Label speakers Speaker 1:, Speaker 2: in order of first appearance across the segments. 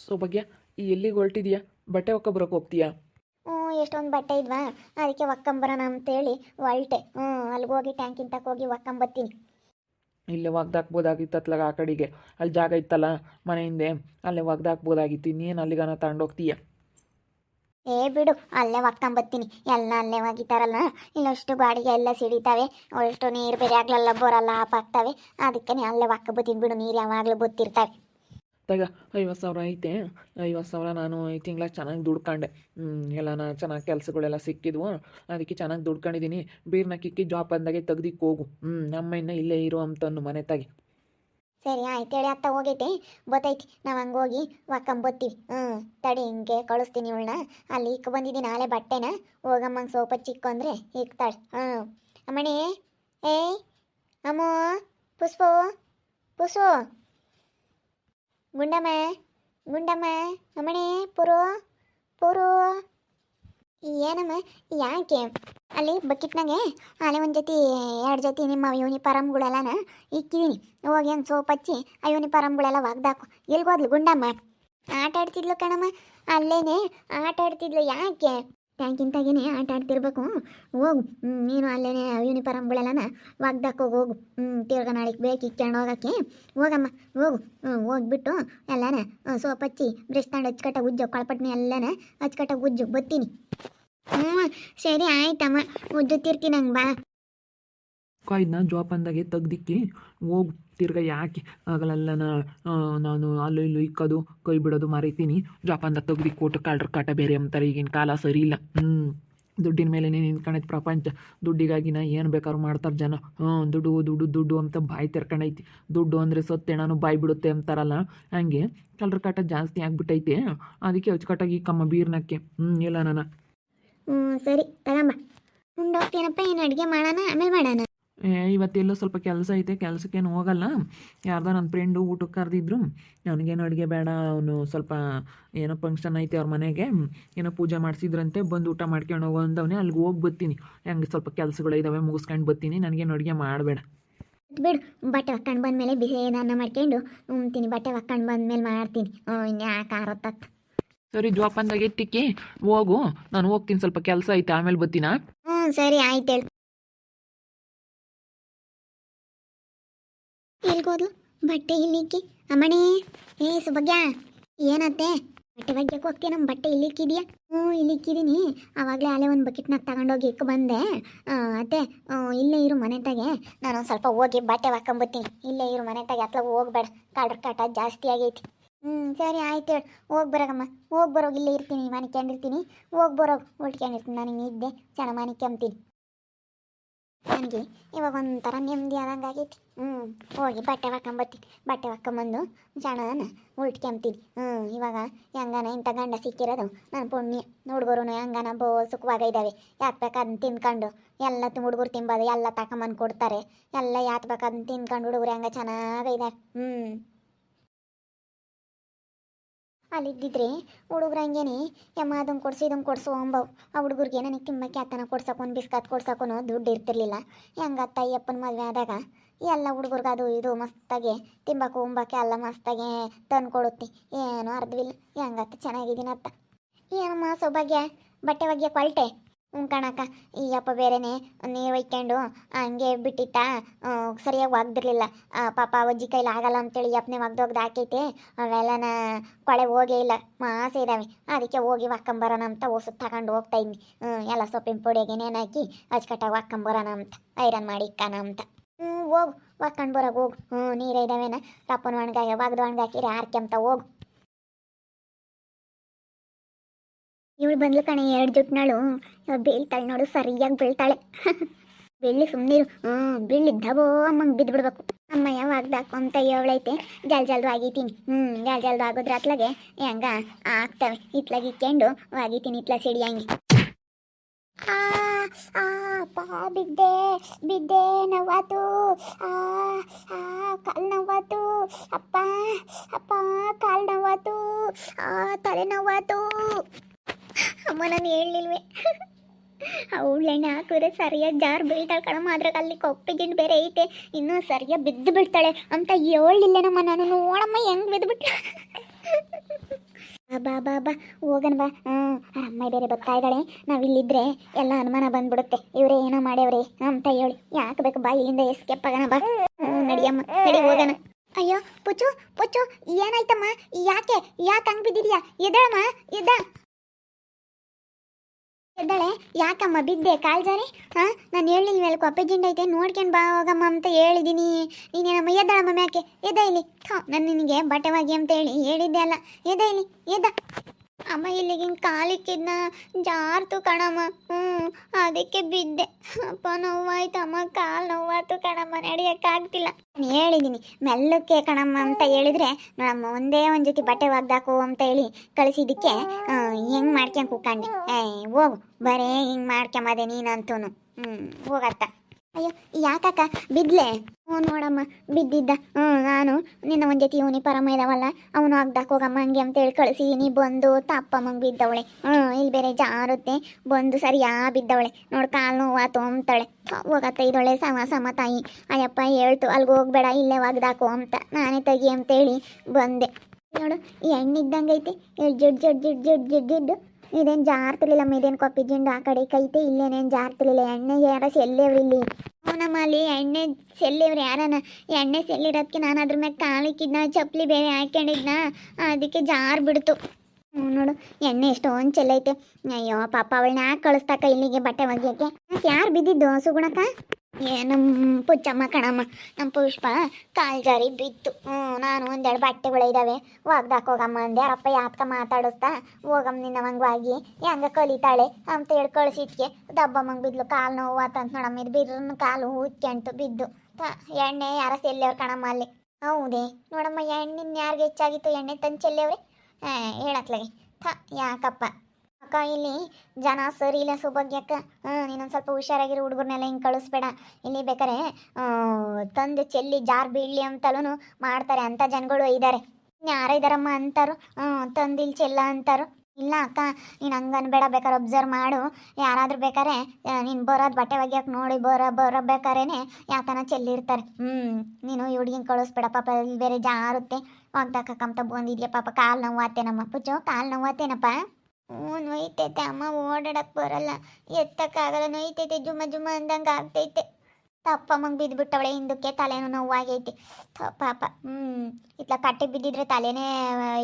Speaker 1: ಸೌಭಾಗ್ಯ ಎಲ್ಲಿಗೆ ಹೊರಟಿದ್ಯಾ? ಬಟ್ಟೆ ಒಕ್ಕ ಬರೋಕೆ ಹೋಗ್ತೀಯಾ?
Speaker 2: ಹ್ಞೂ ಎಷ್ಟೊಂದು ಬಟ್ಟೆ ಇದ್ವಾ? ಅದಕ್ಕೆ ಒಕ್ಕಂಬರೋಣ ಅಂತೇಳಿ ಹೊಲ್ಟೆ ಹ್ಞೂ ಅಲ್ಲಿಗೆ ಹೋಗಿ ಟ್ಯಾಂಕಿನ ತಕ್ಕ ಹೋಗಿ ಒಕ್ಕಂಬತ್ತೀನಿ
Speaker 1: ಇಲ್ಲೇ ಒಗ್ದಾಕ್ಬೋದಾಗಿತ್ತು ಅತ್ಲಾಗ ಆ ಕಡೆಗೆ. ಅಲ್ಲಿ ಜಾಗ ಇತ್ತಲ್ಲ ಮನೆ ಹಿಂದೆ ಅಲ್ಲೇ ಒಗ್ದಾಕ್ಬೋದಾಗಿತ್ತು ಇನ್ನೇನು ಅಲ್ಲಿಗಾನ ತಗೊಂಡೋಗ್ತೀಯ
Speaker 2: ಏ ಬಿಡು ಅಲ್ಲೇ ಒಕ್ಕಂಬತ್ತೀನಿ ಎಲ್ಲ ಅಲ್ಲೇ ಒಗಿತಾರಲ್ಲ ಇಲ್ಲಷ್ಟು ಬಾಡಿಗೆ ಎಲ್ಲ ಸಿಡಿತಾವೆ. ಅಷ್ಟು ನೀರು ಬೇರೆ ಆಗ್ಲಲ್ಲ ಬರಲ್ಲ ಆಪ್ ಆಗ್ತವೆ. ಅದಕ್ಕೆ ಅಲ್ಲೇ ಒಕ್ಕಬತ್ತೀನಿ ಬಿಡು. ನೀರು ಯಾವಾಗಲೂ ಬತ್ತಿರ್ತವೆ.
Speaker 1: ತಗ ಐವತ್ತು ಸಾವಿರ ಐತೆ. ಐವತ್ತು ಸಾವಿರ ನಾನು ಈ ತಿಂಗಳ ಚೆನ್ನಾಗಿ ದುಡ್ಕೊಂಡೆ. ಎಲ್ಲನ ಚೆನ್ನಾಗಿ ಕೆಲಸಗಳೆಲ್ಲ ಸಿಕ್ಕಿದ್ವು. ಅದಕ್ಕೆ ಚೆನ್ನಾಗಿ ದುಡ್ಕೊಂಡಿದ್ದೀನಿ ಬೀರ್ನ ಕಿಕ್ಕಿ ಜಾಬ್ ಬಂದಾಗೆ ತೆಗ್ದಿಕ್ಕೆ ಹೋಗು. ಹ್ಞೂ ನಮ್ಮ ಇನ್ನ ಇಲ್ಲೇ ಇರೋ ಅಂತನ್ನು ಮನೆ ತಾಗಿ
Speaker 2: ಸರಿ, ಆಯ್ತು ಹೇಳಿ, ಅತ್ತ ಹೋಗೈತೆ. ಬತ್ತೈತಿ ನಾವು ಹಂಗೆ ಹೋಗಿ ಒಕ್ಕಂಬತ್ತೀವಿ ಹ್ಞೂ ತಡಿ, ಹಿಂಗೆ ಕಳಿಸ್ತೀನಿ ಇವಳನ್ನ. ಅಲ್ಲಿ ಇಕ್ಕ ಬಂದಿದ್ದೀನಿ ನಾಳೆ ಬಟ್ಟೆನ. ಹೋಗಮ್ಮಂಗೆ ಸೋಪ ಚಿಕ್ಕು ಅಂದರೆ ಇಕ್ತಾಳೆ ಹ್ಞೂ ಅಮ್ಮಣಿ, ಏಯ್, ಅಮ್ಮ, ಪುಷ್ಪು ಪುಷ್ಪು. ಗುಂಡಮ್ಮ ಗುಂಡಮ್ಮ, ಅಮ್ಮಣಿ ಪುರು ಪುರು ಏನಮ್ಮ ಯಾಕೆ? ಅಲ್ಲಿ ಬಕೆಟ್ನಾಗೆ, ಅಲ್ಲೇ ಒಂದು ಜೊತೆ, ಎರಡು ಜೊತೆ ನಿಮ್ಮ ಯೂನಿಫಾರಮ್ಗಳೆಲ್ಲನ ಇಕ್ಕಿದ್ದೀನಿ ಹೋಗಿ ಹಂಗೆ ಸೋಪ್ ಹಚ್ಚಿ ಆ ಯೂನಿಫಾರಮ್ಗಳೆಲ್ಲ ಒಗ್ದಾಕು. ಎಲ್ಗೋದ್ಲು ಗುಂಡಮ್ಮ? ಆಟ ಆಡ್ತಿದ್ಲು ಕಣಮ್ಮ, ಅಲ್ಲೇನೆ ಆಟ ಆಡ್ತಿದ್ಲು ಯಾಕೆ? ಟ್ಯಾಂಕಿಂತಾಗೇನೆ ಆಟ ಆಡ್ತಿರ್ಬೇಕು. ಹೋಗು. ನೀನು ಅಲ್ಲೇನೆ ಯೂನಿಫಾರಮ್ಗಳೆಲ್ಲನ ಹೋಗಿ ಹೋಗು. ಹ್ಞೂ ತಿರ್ಗ ನಾಳೆಗೆ ಬೇಕು ಇಕ್ಕೊಂಡು ಹೋಗೋಕ್ಕೆ. ಹೋಗಮ್ಮ, ಹೋಗು. ಹೋಗ್ಬಿಟ್ಟು ಎಲ್ಲನ ಸೋಪ್ ಹಚ್ಚಿ, ಬ್ರಷ್ ತಂಡ ಹಚ್ಕಟ್ಟ ಉಜ್ಜು, ಕಳ್ಪಟ್ನಿ ಎಲ್ಲನ ಹಚ್ಕಟ್ಟ ಉಜ್ಜು ಬತ್ತೀನಿ ಹ್ಞೂ ಸರಿ, ಆಯ್ತಮ್ಮ. ಉಜ್ಜುತ್ತಿರ್ತೀನಿ ಹಂಗೆ ಬಾ.
Speaker 1: ಕಾಯ್ದನ್ನ ಜಾಬ್ ಬಂದಾಗೆ ತೆಗ್ದಿಕ್ಕಿ, ಹೋಗಿ ತಿರ್ಗ ಯಾಕೆ ಆಗಲೆಲ್ಲ ನಾನು ಅಲ್ಲೂ ಇಲ್ಲೂ ಇಕ್ಕೋದು, ಕೈ ಬಿಡೋದು ಮರಿತೀನಿ. ಜೋಪಾನದಾಗ ತೆಗ್ದಿ ಕೊಟ್ಟು ಕಾಳ್ರ ಕಾಟ ಬೇರೆ ಅಂತಾರೆ, ಈಗಿನ ಕಾಲ ಸರಿ ಇಲ್ಲ. ಹ್ಞೂ ದುಡ್ಡಿನ ಮೇಲೆ ನಿಂತ್ಕೊಂಡೈತಿ ಪ್ರಪಂಚ. ದುಡ್ಡಿಗಾಗಿನ ಏನು ಬೇಕಾದ್ರೂ ಮಾಡ್ತಾರೆ ಜನ. ಹ್ಞೂ ದುಡ್ಡು ದುಡ್ಡು ದುಡ್ಡು ಅಂತ ಬಾಯಿ ತೆರ್ಕೊಂಡೈತಿ ದುಡ್ಡು ಅಂದರೆ ಸೊತ್ತೆಣನು ಬಾಯಿ ಬಿಡುತ್ತೆ ಅಂತಾರಲ್ಲ, ಹಂಗೆ ಕಳ್ರ ಕಾಟ ಜಾಸ್ತಿ ಆಗಿಬಿಟ್ಟೈತೆ. ಅದಕ್ಕೆ ಅಚ್ಚುಕಟ್ಟಾಗಿ ಕಮ್ಮ ಬೀರ್ನಕ್ಕೆ. ಹ್ಞೂ ಇಲ್ಲ ನಾನು.
Speaker 2: ಹ್ಞೂ ಸರಿ ಉಂಡೋಗ್ತೀನಪ್ಪ ಏನು ಅಡುಗೆ ಮಾಡೋಣ, ಆಮೇಲೆ ಮಾಡೋಣ.
Speaker 1: ಇವತ್ತೆಲ್ಲೋ ಸ್ವಲ್ಪ ಕೆಲಸ ಐತೆ ಕೆಲಸಕ್ಕೇನು ಹೋಗಲ್ಲ. ಯಾರ್ದೋ ನನ್ನ ಫ್ರೆಂಡು ಊಟಕ್ಕೆ ಕರೆದಿದ್ರು. ನನಗೇನು ಅಡುಗೆ ಬೇಡ ಅವನು ಸ್ವಲ್ಪ ಏನೋ ಫಂಕ್ಷನ್ ಐತೆ ಅವ್ರ ಮನೆಗೆ ಏನೋ ಪೂಜೆ ಮಾಡಿಸಿದ್ರಂತೆ ಬಂದು ಊಟ ಮಾಡ್ಕೊಂಡು ಹೋಗೋ ಅಂದವನೇ ಅಲ್ಲಿಗೆ ಹೋಗಿ ಬರ್ತೀನಿ. ಹೆಂಗೆ ಸ್ವಲ್ಪ ಕೆಲಸಗಳು ಇದ್ದಾವೆ ಮುಗಿಸ್ಕೊಂಡು ಬರ್ತೀನಿ. ನನಗೇನು ಅಡುಗೆ ಮಾಡಬೇಡ.
Speaker 2: ಬಿಡು ಬಟ್ಟೆ ಒಕ್ಕೊಂಡು ಬಂದಮೇಲೆ ಬಿಸಿ ಅನ್ನ ಮಾಡ್ಕೊಂಡು ಉಣ್ತೀನಿ ಬಟ್ಟೆ ಒಕ್ಕೊಂಡು ಬಂದಮೇಲೆ ಮಾಡ್ತೀನಿ. ಆ ಇನ್ಯಾಕೆ ಆರತ್ತತ್ತ
Speaker 1: ಸರಿ ಜೋಪಾನ್ದಾಗ ಎತ್ತಿಕ್ಕಿ ಹೋಗು. ನಾನು ಹೋಗ್ತೀನಿ ಸ್ವಲ್ಪ ಕೆಲಸ ಐತೆ ಆಮೇಲೆ ಬರ್ತೀನಾ?
Speaker 2: ಹ್ಞೂ ಸರಿ ಆಯ್ತು ಹೇಳು. ಎಲ್ಗೋದ್ಲು ಬಟ್ಟೆ ಇಲ್ಲಿಕ್ಕಿ. ಅಮ್ಮಣಿ, ಏ ಸುಭಾಗ್ಯ, ಏನತ್ತೆ? ಬಟ್ಟೆ ಒಗ್ಯಕ್ಕೆ ಹೋಗ್ತೀನಿ ನಮ್ಮ ಬಟ್ಟೆ ಇಲ್ಲಿಕ್ಕಿದ್ಯಾ? ಹ್ಞೂ, ಇಲ್ಲಿಕ್ಕಿದ್ದೀನಿ. ಆವಾಗಲೇ ಅಲ್ಲೇ ಒಂದು ಬಕೆಟ್ನಾಗ ತಗೊಂಡೋಗಿ ಇಕ್ಕ ಬಂದೆ. ಅತ್ತೆ ಇಲ್ಲೇ ಇರು ಮನೆ ತಾಗೆ ನಾನು ಸ್ವಲ್ಪ ಹೋಗಿ ಬಟ್ಟೆ ಹಾಕೊಂಬತ್ತೀನಿ ಇಲ್ಲೇ ಇರು ಮನೆ ತಾಗೆ ಅತ್ಲಾಗ ಹೋಗ್ಬೇಡ. ಕಾಡ್ರ ಕಾಟ ಜಾಸ್ತಿ ಆಗೈತಿ. ಹ್ಞೂ, ಸರಿ ಆಯ್ತು ಹೇಳಿ. ಹೋಗಿ ಬರೋಗಮ್ಮ. ಹೋಗಿ ಬರೋಗಿ ಇಲ್ಲೇ ಇರ್ತೀನಿ ಮನಿಕೊಂಡಿರ್ತೀನಿ ಹೋಗಿ ಬರೋಗಿ. ಉಳ್ಕೊಂಡಿರ್ತೀನಿ ನನಗೆ ಇದ್ದೆ. ಚೆನ್ನಾಗಿ ಮನಿಕೊಂತೀನಿ ನನಗೆ ಇವಾಗ ಒಂಥರ ನೆಮ್ಮದಿ ಆದಂಗೆ ಆಗೈತಿ. ಹ್ಞೂ, ಹೋಗಿ ಬಟ್ಟೆ ಹಾಕೊಂಬತ್ತೀನಿ ಬಟ್ಟೆ ಹಾಕೊಂಬಂದು ಜನನ ಉಳ್ಟ್ಕೊಂತೀನಿ ಹ್ಞೂ, ಇವಾಗ ಹೆಂಗನ ಇಂಥ ಗಂಡ ಸಿಕ್ಕಿರೋದು ನನ್ನ ಪುಣ್ಯ. ಹುಡುಗರು ಹೆಂಗನ ಬೋ ಸುಖವಾಗ ಇದ್ದಾವೆ. ಯಾಕೆ ಬೇಕಾದನ್ನ ತಿನ್ಕೊಂಡು ಎಲ್ಲ ಹುಡುಗರು ತಿಂಬೋದು, ಎಲ್ಲ ತಗೊಂಬಂದು ಕೊಡ್ತಾರೆ. ಎಲ್ಲ ಯಾತ್ ಬೇಕಾದನ್ನ ತಿನ್ಕೊಂಡು ಹುಡುಗರು ಹೆಂಗ ಚೆನ್ನಾಗಿದ್ದಾವೆ ಹ್ಞೂ. ಅಲ್ಲಿದ್ದಿದ್ರೆ ಹುಡುಗ್ರು ಹಂಗೇನೆ, ಯಮ್ಮ ಅದನ್ನು ಕೊಡ್ಸಿ ಇದನ್ನು ಕೊಡಿಸು ಅಂಬವು. ಆ ಹುಡುಗರಿಗೆ ನನಗೆ ತಿಮ್ಮಕ್ಕೆ ಆತನ ಕೊಡ್ಸಕ್ಕೆ ಒಂದು ಬಿಸ್ಕತ್ ಕೊಡ್ಸಕ್ಕೂ ದುಡ್ಡು ಇರ್ತಿರ್ಲಿಲ್ಲ. ಹೆಂಗ ಅಯ್ಯಪ್ಪನ ಮದುವೆ ಆದಾಗ? ಎಲ್ಲ ಹುಡುಗರ್ಗೆ ಅದು ಇದು ಮಸ್ತಾಗೆ ತಿಂಬಕ್ಕೆ ಉಂಬಕ್ಕೆ ಎಲ್ಲ ಮಸ್ತಾಗೆ ತಂದು ಕೊಡುತ್ತೆ ಏನು ಅರ್ಧವಿಲ್ಲ ಹೆಂಗತ್ತ ಚೆನ್ನಾಗಿದ್ದೀನತ್ತ ಏನಮ್ಮ, ಸೌಭಾಗ್ಯ? ಬಟ್ಟೆ ಬಗ್ಗೆ ಕೊಲ್ಟೆ ಹ್ಞೂ ಕಣಕ್ಕ, ಈ ಅಪ್ಪ ಬೇರೆನೆ ನೀರು ಒಯ್ಕೊಂಡು ಹಂಗೆ ಬಿಟ್ಟಿತ್ತಾ ಸರಿಯಾಗಿ ಒಗ್ದಿರ್ಲಿಲ್ಲ ಪಾಪ ಅಜ್ಜಿ ಕೈಲಿ ಆಗಲ್ಲ ಅಂತೇಳಿ ಎಪ್ನೆ ಒಗ್ದು ಒಗ್ದು ಹಾಕೈತೆ. ಅವೆಲ್ಲನ ಕೊಳೆ ಹೋಗೇ ಇಲ್ಲ, ಮಾಸೆ ಇದ್ದಾವೆ ಅದಕ್ಕೆ ಹೋಗಿ ಒಕ್ಕಂಬರೋಣ ಅಂತ ಓಸು ತಗೊಂಡು ಹೋಗ್ತಾ ಹ್ಞೂ ಎಲ್ಲ ಸೊಪ್ಪಿನ ಪುಡಿಗೆ ಹಾಕಿ ಅಚ್ಚುಕಟ್ಟಾಗಿ ಒಕ್ಕಂಬರೋಣ ಅಂತ, ಐರನ್ ಮಾಡಿ ಇಕ್ಕಣ ಅಂತ. ಹ್ಞೂ ಹೋಗು ಒಕ್ಕಂಡು ಬರೋಗ ಹೋಗು. ಹ್ಞೂ ನೀರೇ ಇದ್ದಾವೇನ ಟಪ್ಪನ ಒಣಗಾಯ ಒಗ್ದು ಒಣಗಾಕಿರಿ ಆರ್ಕೆಂತ ಹೋಗು. ಇವಳು ಬಂದ್ಲು ಕಣೆ, ಎರಡು ಜುಟ್ನಾಳು. ಬೀಳ್ತಾಳೆ ನೋಡು, ಸರಿಯಾಗಿ ಬೀಳ್ತಾಳೆ. ಬೆಳ್ಳಿ ಸುಮ್ಮನೆ ಹ್ಞೂ ಬೀಳಿದ್ದವೋ ಅಮ್ಮಂಗೆ ಬಿದ್ದು ಬಿಡ್ಬೇಕು ಯಾವಾಗ ಅಂತ ಹೇಳೈತೆ ಜಲ್ ಜಲ್ದು ಆಗೀತೀನಿ ಹ್ಞೂ ಜಲ್ ಜಲ್ದು ಆಗೋದ್ರ ಅತ್ಲಾಗೆ ಹೆಂಗ ಆಗ್ತವೆ. ಇತ್ಲಾಗ ಇಕ್ಕೊಂಡು ಒಗಿತೀನಿ ಇತ್ಲ ಸಿಡಿ ಹಂಗೆ ಬಿದ್ದೆ ಬಿದ್ದೆ ನೋವಾತು ಆ ಕಾಲು ನೋವಾತು ಅಪ್ಪ ಅಪ್ಪ, ಕಾಲು ನೋವಾತು ಆ, ತಲೆ ನೋವಾತು ಅಮ್ಮ, ನಾನು ಹೇಳಲಿಲ್ವೇ. ಅವಳೆಣ್ಣೆ ಹಾಕಿದ್ರೆ ಸರಿಯಾಗಿ ಜಾರ್ ಬೀಳ್ತಾಳೆ ಕಣಮ್ಮ ಅದ್ರಾಗ ಅಲ್ಲಿ ಕೊಪ್ಪೆ ಗಿಂಡ್ ಬೇರೆ ಐತೆ. ಇನ್ನೂ ಸರಿಯಾಗಿ ಬಿದ್ದು ಬಿಡ್ತಾಳೆ ಅಂತ ಹೇಳಲಿಲ್ಲನಮ್ಮ ನಾನು. ನೋಡಮ್ಮ, ಹೆಂಗ್ ಬಿದ್ದು ಬಾ ಬಾ ಬಾ ಹೋಗನ್ ಬಾ. ಹ್ಞೂ ಅಮ್ಮ ಬೇರೆ ಬರ್ತಾ ಇದ್ದಾಳೆ. ನಾವಿಲ್ಲಿದ್ರೆ ಎಲ್ಲ ಅನುಮಾನ ಬಂದ್ಬಿಡುತ್ತೆ. ಇವರೇ ಏನೋ ಮಾಡ್ಯವ್ರೆ ಅಂತ ಹೇಳಿ. ಯಾಕೆ ಬೇಕು ಬಾ, ಇಲ್ಲಿಂದ ಎಸ್ಕೇಪ್ ಆಗೋಣ ಬಾ. ಹ್ಞೂ ನಡಿಯಮ್ಮ, ನಡಿ, ಹೋಗೋಣ. ಅಯ್ಯೋ, ಪುಚ್ಚು ಪುಚ್ಚು, ಏನಾಯ್ತಮ್ಮ? ಯಾಕೆ ಯಾಕೆ ಹಂಗ್ ಬಿದ್ದಿದ್ಯಾ? ಎದ್ದಳಮ್ಮ, ಎದ್ದ. ಎದ್ದಾಳೆ ಯಾಕಮ್ಮ ಬಿದ್ದೆ? ಕಾಲ್ ಜಾರಿ? ಹಾ? ನಾನು ಕೊಪ್ಪೆ ಜಿಂಡ ಐತೆ, ನೋಡ್ಕೊಂಡು ಬಾ ಹೋಗಮ್ಮ ಅಂತ ಹೇಳಿದೀನಿ. ನೀನೇನಮ್ಮ, ಎದ್ದಾಳಮ್ಮ ಮ್ಯಾಕೆ? ಎದ್ದ ಇಲ್ಲಿ. ಥೋ, ನಾನು ನಿನಗೆ ಬಟ್ಟೆ ಅಂತ ಹೇಳಿ, ಹೇಳಿದ್ದೆ ಅಲ್ಲ. ಎದ್ದ ಇಲ್ಲಿ, ಎದ್ದ. ಅಮ್ಮ ಇಲ್ಲಿಗೆ ಹಿಂಗೆ ಕಾಲಿಕ್ಕಿದ್ನ ಜಾರ್ತು ಕಣಮ್ಮ. ಹ್ಞೂ ಅದಕ್ಕೆ ಬಿದ್ದೆ. ಅಪ್ಪ ನೋವಾಯ್ತಮ್ಮ ಕಾಲು ನೋವಾಯ್ತು ಕಣಮ್ಮ. ನಡೆಯೋಕ್ಕಾಗ್ತಿಲ್ಲ ಹೇಳಿದ್ದೀನಿ ಮೆಲ್ಲಕ್ಕೆ ಕಣಮ್ಮ ಅಂತ ಹೇಳಿದ್ರೆ ನಮ್ಮ ಒಂದೇ ಒಂದು ಜೊತೆ ಬಟ್ಟೆ ಒಗ್ದಾಕು ಅಂತ ಹೇಳಿ ಕಳಿಸಿದ್ದಕ್ಕೆ ಹೆಂಗೆ ಮಾಡ್ಕೊಂಡ್ ಕೂಕಂಡೆ. ಏ ಹೋಗು. ಬರೇ ಹಿಂಗೆ ಮಾಡ್ಕೊಂಬದೆ ನೀನಂತೂ ಹ್ಞೂ ಹೋಗತ್ತ ಅಯ್ಯೋ ಯಾಕಕ್ಕ? ಬಿದ್ಲೆ? ಹ್ಞೂ ನೋಡಮ್ಮ ಬಿದ್ದಿದ್ದ. ಹ್ಞೂ ನಾನು. ನಿನ್ನ ಒಂದು ಜೊತೆ ಇವನಿ ಪರಮ ಇದಾವಲ್ಲ? ಅವನು ಆಗ್ದಾಕ ಹೋಗಮ್ಮ ಹಂಗೆ ಅಂತೇಳಿ ಕಳಿಸಿದೀನಿ ಬಂದು ತಪ್ಪಮ್ಮಂಗೆ ಬಿದ್ದವಳೆ. ಹ್ಞೂ ಇಲ್ಲಿ ಬೇರೆ ಜಾರುತ್ತೆ. ಬಂದು ಸರಿಯಾ ಬಿದ್ದವಳೆ. ನೋಡು ಕಾಲು ನೋವು ಥು, ಹೋಗತ್ತ ಇದೊಳೆ ಸಮ ಸಮ ತಾಯಿ. ಅಯ್ಯಪ್ಪ ಹೇಳ್ತು ಅಲ್ಲಿಗೆ ಹೋಗ್ಬೇಡ ಇಲ್ಲೇ ಒಗ್ದಾಕು ಅಂತ. ನಾನೇ ತೆಗಿ ಅಂತೇಳಿ ಬಂದೆ. ನೋಡು ಈ ಎಣ್ಣಿದ್ದಂಗೈತೆ ಜಡ್ ಜಡ್ ಜಡ್ ಜಡ್ ಜಡ್ ಜಡ್ಡು ಇದೇನು ಜಾರ್ತಿರ್ಲಿಲ್ಲಮ್ಮ ಇದೇನು ಕೊಪ್ಪಿ ಜಿಂಡು ಆ ಕಡೆ ಕೈತೆ ಇಲ್ಲೇನೇನು ಜಾರ್ತಿರ್ಲಿಲ್ಲ. ಎಣ್ಣೆ ಯಾರ ಸೆಲ್ಲೇವ್ರಿ ಇಲ್ಲಿ ನಮ್ಮ ಅಲ್ಲಿ ಎಣ್ಣೆ ಸೆಲ್ಲಿವ್ರಿ ಯಾರನ? ಎಣ್ಣೆ ಸೆಲ್ಲಿರೋದಕ್ಕೆ ನಾನು ಅದ್ರ ಮ್ಯಾಗ ಕಾಲಿಕ್ಕಿದ್ನ ಚಪ್ಪಲಿ ಬೇರೆ ಹಾಕೊಂಡಿದ್ನ ಅದಕ್ಕೆ ಜಾರ್ ಬಿಡ್ತು. ನೋಡು, ಎಣ್ಣೆ ಎಷ್ಟೊಂದು ಚೆಲ್ಲೈತೆ. ಅಯ್ಯೋ ಪಾಪ ಅವಳನ್ನ ಯಾಕೆ ಕಳಿಸ್ತಾಕ ಇಲ್ಲಿಗೆ ಬಟ್ಟೆ ಒಗೆಯಕ್ಕೆ? ಯಾರು ಬಿದ್ದಿದ್ದು, ಸುಗುಣಕ್ಕ? ಏ ನಮ್ಮ ಪುಚ್ಚಮ್ಮ ಕಣಮ್ಮ ನಮ್ಮ ಪುಷ್ಪ ಕಾಲು ಜಾರಿ ಬಿತ್ತು ಹ್ಞೂ, ನಾನು ಒಂದೆರಡು ಬಟ್ಟೆಗಳು ಇದ್ದಾವೆ ಒಗ್ದಾಕ ಹೋಗಮ್ಮ ಅಂದೆ. ಅಪ್ಪ ಯಾತ್ಕ ಮಾತಾಡಿಸ್ತಾ? ಹೋಗಮ್ಮ ನಿನ್ನ ಹೋಗಿ ಹೆಂಗ ಕಲಿತಾಳೆ. ಅಂತ ಹೇಳಿ ಕಳಿಸಿದ್ಕೆ ದಬ್ಬಮ್ಮಂಗೆ ಬಿದ್ಲು. ಕಾಲು ನೋವು ಆತಂತ ನೋಡಮ್ಮ. ಇದು ಬಿರ್ರನ್ನ ಕಾಲು ಉಚ್ಕೆಂಟು ಬಿದ್ದು. ತ ಎಣ್ಣೆ ಯಾರ ಚೆಲ್ಲವ್ರು ಕಣಮ್ಮ ಅಲ್ಲಿ? ಹೌದೇ. ನೋಡಮ್ಮ, ಎಣ್ಣಿನ ಯಾರಿಗೆ ಹೆಚ್ಚಾಗಿತ್ತು? ಎಣ್ಣೆ ತಂದು ಚೆಲ್ಲವ್ರೆ ಹೇಳತ್ಲಾಗೆ ಥ, ಯಾಕಪ್ಪ? ಅಕ್ಕ, ಇಲ್ಲಿ ಜನ ಸರಿ ಇಲ್ಲ ಸೌಭಾಗ್ಯಕ್ಕ ನೀನೊಂದು ಸ್ವಲ್ಪ ಹುಷಾರಾಗಿರೋ, ಹುಡುಗರ್ನೆಲ್ಲ ಹಿಂಗೆ ಕಳಿಸ್ಬೇಡ. ಇಲ್ಲಿ ಬೇಕಾರೆ ತಂದು ಚೆಲ್ಲಿ ಜಾರ್ ಬೀಳಲಿ ಅಂತಲೂ ಮಾಡ್ತಾರೆ. ಅಂಥ ಜನಗಳು ಇದ್ದಾರೆ ಯಾರ ಇದಾರಮ್ಮ ಅಂತಾರು? ತಂದು ಇಲ್ಲಿ ಚೆಲ್ಲ ಅಂತಾರು? ಇಲ್ಲ ಅಕ್ಕ, ನೀನು ಹಂಗೆ ಅನ್ಬೇಡ ಬೇಕಾದ್ರೆ ಒಬ್ಸರ್ವ್ ಮಾಡು. ಯಾರಾದರೂ ಬೇಕಾರೆ ನೀನು ಬರೋದು ಬಟ್ಟೆ ಒಗ್ಯಕ್ಕೆ ನೋಡಿ, ಬರೋ ಬೇಕಾರೇ ಯಾತನ ಚೆಲ್ಲಿರ್ತಾರೆ. ಹ್ಞೂ ನೀನು ಈ ಹುಡುಗಿನ ಕಳಿಸ್ಬೇಡ, ಪಾಪ ಇಲ್ಲಿ ಬೇರೆ ಜಾರುತ್ತೆ. ಒಗ್ದಾಕಂತ ಬಂದಿದ್ಯಾ ಪಾಪ, ಕಾಲು ನೋವಾತೇನಮ್ಮ. ಪುಚ್ಚು, ಕಾಲು ನೋವಾತೇನಪ್ಪ? ಹ್ಞೂ, ನೋಯ್ತೈತೆ. ಅಮ್ಮ ಓಡಾಡಕ್ ಬರಲ್ಲ. ಎತ್ತಕ್ಕಾಗಲ್ಲ. ನೋಯ್ತೈತೆ. ಜುಮ್ಮ ಜುಮ್ಮ ಅಂದಂಗೆ ಆಗ್ತೈತೆ. ತಪ್ಪಮ್ಮಂಗೆ ಬಿದ್ದುಬಿಟ್ಟವಳೆ ಹಿಂದಕ್ಕೆ ತಲೆನೂ ನೋವಾಗೈತಿ. ಪಾಪ. ಹ್ಞೂ ಇತ್ಲ ಕಟ್ಟಿಗೆ ಬಿದ್ದಿದ್ರೆ ತಲೆನೇ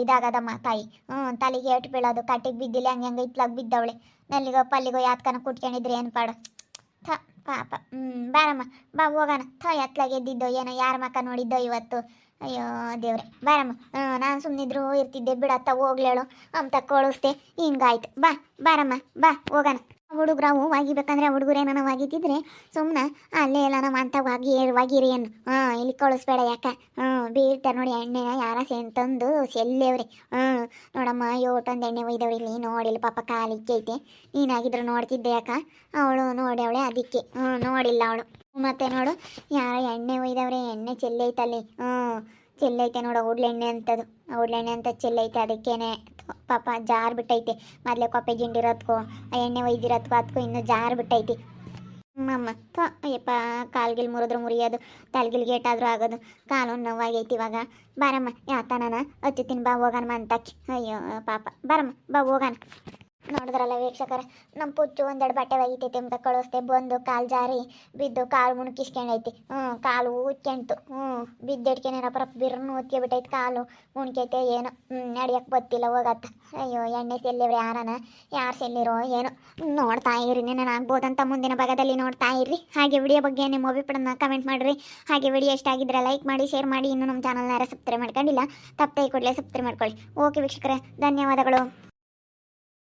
Speaker 2: ಇದಾಗದಮ್ಮ ತಾಯಿ. ಹ್ಞೂ, ತಲೆಗೆ ಏಟು ಬೀಳೋದು. ಕಟ್ಟಿಗೆ ಬಿದ್ದಿಲ್ಲ, ಹಂಗೆ ಹಂಗೆ ಇತ್ಲಾಗ ಬಿದ್ದವಳೆ. ನಲ್ಲಿಗೋ, ಪಲ್ಲಿಗೋ ಯಾತ್ಕನ ಕುಟ್ಕೊಂಡಿದ್ರೆ ಏನು ಪಾಡು? ಥ, ಪಾಪ. ಹ್ಞೂ ಬಾರಮ್ಮ. ಬಾ, ಹೋಗೋಣ. ಥ, ಎತ್ಲಾಗ ಎದ್ದಿದ್ದೋ ಏನೋ, ಯಾರ ಮಕ್ಕ ನೋಡಿದ್ದೋ ಇವತ್ತು? ಅಯ್ಯೋ ದೇವ್ರೆ, ಬಾರಮ್ಮ. ನಾನು ಸುಮ್ಮನಿದ್ರು ಇರ್ತಿದ್ದೆ, ಬಿಡತ್ತ ಹೋಗ್ಲೇಳು ಅಂತ ಕಳಿಸ್ದೆ ಹಿಂಗಾಯ್ತು. ಬಾ, ಬಾರಮ್ಮ, ಬಾ, ಹೋಗೋಣ. ಹುಡುಗ್ರ ಒಗಿಬೇಕಂದ್ರೆ ಹುಡುಗರು ನಾವು ಒಗಿತಿದ್ರೆ ಸುಮ್ಮನೆ ಅಲ್ಲೇ ಎಲ್ಲ ಅಂತ ಒಗಿ ಏನು ಹಾಂ ಇಲ್ಲಿ ಕಳಿಸ್ಬೇಡ ಯಾಕ? ಹ್ಞೂ ಬೀಳ್ತಾರೆ ನೋಡಿ ಎಣ್ಣೆ, ಯಾರ ಸೇನ್ ತಂದು ಸೆಲ್ಲೇವ್ರಿ. ಹ್ಞೂ ನೋಡಮ್ಮ ಯೋಟೊಂದು ಎಣ್ಣೆ ಒಯ್ದವ್ರಿ ಇಲ್ಲಿ ನೋಡಿಲ್ಲ, ಪಾಪ ಕಾಲಿಕ್ಕೈತೆ ನೀನಾಗಿದ್ರು ನೋಡ್ತಿದ್ದೆ ಯಾಕ? ಅವಳು ನೋಡ್ಯವಳೆ ಅದಕ್ಕೆ. ಹ್ಞೂ ನೋಡಿಲ್ಲ ಅವಳು. ಮತ್ತೆ ನೋಡು, ಯಾರ ಎಣ್ಣೆ ಒಯ್ದವ್ರೆ, ಎಣ್ಣೆ ಚೆಲ್ಲೈತಲ್ಲಿ. ಹ್ಞೂ ಚೆಲ್ಲೈತೆ ನೋಡು ಔಡ್ಲೆಣ್ಣೆ ಅಂತದು. ಔಡ್ಲೆಣ್ಣೆ ಅಂತ ಚೆಲ್ಲೈತೆ, ಅದಕ್ಕೇನೆ ಪಾಪ ಜಾರ್ ಬಿಟ್ಟೈತೆ. ಮೊದಲೇ ಕೊಪ್ಪೆ ಜಿಂಡಿರೋದ್ಕೋ ಆ ಎಣ್ಣೆ ಒಯ್ದಿರೋದ್ಕೋ ಅದಕ್ಕೂ ಇನ್ನೂ ಜಾರ್ ಬಿಟ್ಟೈತಿ. ಅಮ್ಮ. ಥೋ, ಅಯ್ಯಪ್ಪ, ಕಾಲ್ಗಿಲ್ ಮುರಿದ್ರು ಮುರಿಯೋದು, ತಲೆಗಿಲ್ ಗೇಟಾದರೂ ಆಗೋದು, ಕಾಲು ನೋವಾಗೈತಿ ಇವಾಗ. ಬಾರಮ್ಮ ಯಾತನನ ತಿನ್, ಬಾ, ಹೋಗಣಮ್ಮ ಅಂತಕ್ಕೆ ಅಯ್ಯೋ, ಪಾಪ. ಬಾರಮ್ಮ, ಬಾ, ಹೋಗೋಣ. ನೋಡಿದ್ರಲ್ಲ ವೀಕ್ಷಕರ ನಮ್ಮ ಪುಚ್ಚು ಒಂದೆರಡು ಬಟ್ಟೆ ಒಗಿತೈತೆ ಅಂತ ಕಳಿಸ್ದೆ, ಬಂದು ಕಾಲು ಜಾರಿ, ಬಿದ್ದು ಕಾಲು ಮುಣಕಿಸ್ಕೊಂಡೈತಿ. ಹ್ಞೂ ಕಾಲು ಉಚ್ಕೆಂಟು ಹ್ಞೂ ಬಿದ್ದೆಡ್ಕೆನೇನಪ್ಪ ಬಿರ್ನು ಒತ್ಕೆ ಬಿಟ್ಟೈತೆ, ಕಾಲು ಮುಣ್ಕೈತೆ, ಏನೋ. ಹ್ಞೂ ನಡಿಯಕ್ಕೆ ಬತ್ತಿಲ್ಲ ಹೋಗತ್ತ. ಅಯ್ಯೋ, ಎಣ್ಣೆ ಸೆಲ್ಲಿವ್ರಿ ಯಾರನ? ಯಾರು ಸೆಲ್ಲಿರೋ, ಏನೋ. ನೋಡ್ತಾ ಇರಿ ನಾನು ಆಗ್ಬೋದಂತ ಮುಂದಿನ ಭಾಗದಲ್ಲಿ ನೋಡ್ತಾ ಇರ್ರಿ. ಹಾಗೆ ವಿಡಿಯೋ ಬಗ್ಗೆ ನಿಮ್ಮ ಅಭಿಪ್ರಾಯನ ಕಮೆಂಟ್ ಮಾಡಿರಿ. ಹಾಗೆ ವಿಡಿಯೋ ಇಷ್ಟ ಆಗಿದ್ರೆ ಲೈಕ್ ಮಾಡಿ, ಶೇರ್ ಮಾಡಿ. ಇನ್ನೂ ನಮ್ಮ ಚಾನಲ್ನ ಯಾರು ಸಬ್ಸ್ಕ್ರೈಬ್ ಮಾಡ್ಕೊಂಡಿಲ್ಲ, ತಪ್ಪದೆ ಕೂಡಲೇ ಸಬ್ಸ್ಕ್ರೈಬ್ ಮಾಡ್ಕೊಳ್ಳಿ. ಓಕೆ ವೀಕ್ಷಕರೇ, ಧನ್ಯವಾದಗಳು.